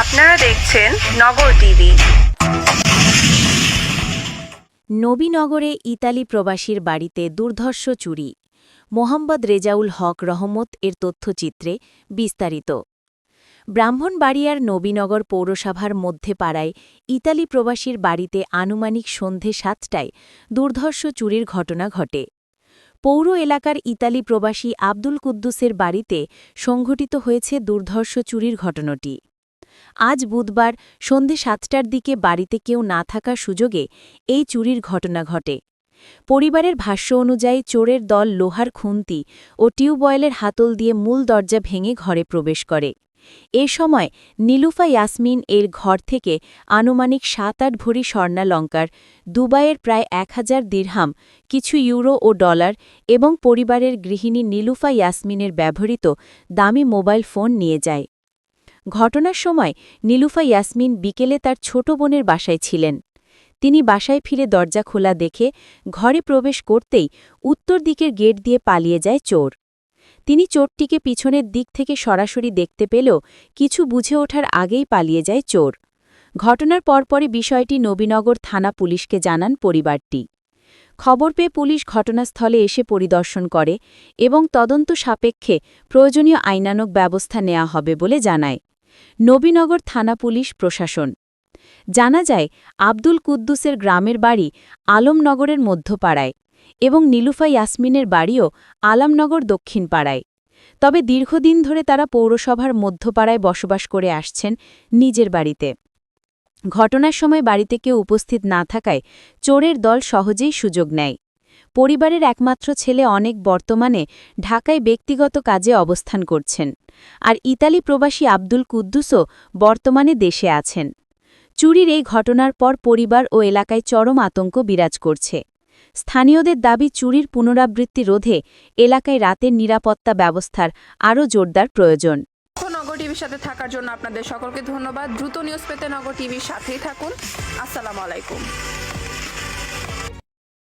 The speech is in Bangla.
আপনারা দেখছেন নগর টিভি। নবীনগরে ইতালি প্রবাসীর বাড়িতে দুর্ধর্ষ চুরি। মোহাম্মদ রেজাউল হক রহমত এর তথ্যচিত্রে বিস্তারিত। ব্রাহ্মণবাড়িয়ার নবীনগর পৌরসভার মধ্যে পাড়ায় ইতালি প্রবাসীর বাড়িতে আনুমানিক সন্ধে সাতটায় দুর্ধর্ষ চুরির ঘটনা ঘটে। পৌর এলাকার ইতালি প্রবাসী আব্দুল কুদ্দুসের বাড়িতে সংঘটিত হয়েছে দুর্ধর্ষ চুরির ঘটনাটি। আজ বুধবার সন্ধে সাতটার দিকে বাড়িতে কেউ না থাকার সুযোগে এই চুরির ঘটনা ঘটে। পরিবারের ভাষ্য অনুযায়ী চোরের দল লোহার খুন্তি ও টিউবওয়েলের হাতল দিয়ে মূল দরজা ভেঙে ঘরে প্রবেশ করে। এ সময় নীলুফা ইয়াসমিন এর ঘর থেকে আনুমানিক সাত আট ভরি স্বর্ণালঙ্কার, দুবাইয়ের প্রায় এক হাজার দিরহাম, কিছু ইউরো ও ডলার এবং পরিবারের গৃহিণী নীলুফা ইয়াসমিনের ব্যবহৃত দামি মোবাইল ফোন নিয়ে যায়। ঘটনার সময় নীলুফা ইয়াসমিন বিকেলে তার ছোট বোনের বাসায় ছিলেন। তিনি বাসায় ফিরে দরজা খোলা দেখে ঘরে প্রবেশ করতেই উত্তর দিকের গেট দিয়ে পালিয়ে যায় চোর। তিনি চোরটিকে পিছনের দিক থেকে সরাসরি দেখতে পেলেও কিছু বুঝে ওঠার আগেই পালিয়ে যায় চোর। ঘটনার পরপরই বিষয়টি নবীনগর থানা পুলিশকে জানান পরিবারটি। খবর পেয়ে পুলিশ ঘটনাস্থলে এসে পরিদর্শন করে এবং তদন্ত সাপেক্ষে প্রয়োজনীয় আইনানক ব্যবস্থা নেওয়া হবে বলে জানায়। নবীনগর থানা পুলিশ প্রশাসন। জানা যায়, আব্দুল কুদ্দুসের গ্রামের বাড়ি আলমনগরের মধ্যপাড়ায় এবং নীলুফা ইয়াসমিনের বাড়িও আলামনগর দক্ষিণ পাড়ায় তবে দীর্ঘদিন ধরে তারা পৌরসভার মধ্যপাড়ায় বসবাস করে আসছেন নিজের বাড়িতে। ঘটনার সময় বাড়িতে কেউ উপস্থিত না থাকায় চোরের দল সহজেই সুযোগ নেয়। পরিবারের একমাত্র ছেলে অনেক বর্তমানে ঢাকায় ব্যক্তিগত কাজে অবস্থান করছেন। আর ইতালি প্রবাসী আব্দুল কুদ্দুসও বর্তমানে দেশে আছেন। চুরির এই ঘটনার পর পরিবার ও এলাকায় চরম আতঙ্ক বিরাজ করছে। স্থানীয়দের দাবি, চুরির পুনরাবৃত্তি রোধে এলাকায় রাতের নিরাপত্তা ব্যবস্থার আরও জোরদার প্রয়োজন। নগর টিভির সাথে থাকার জন্য আপনাদের সকলকে ধন্যবাদ। দ্রুত নিউজ পেতে নগর টিভির সাথেই থাকুন। আসসালামু আলাইকুম।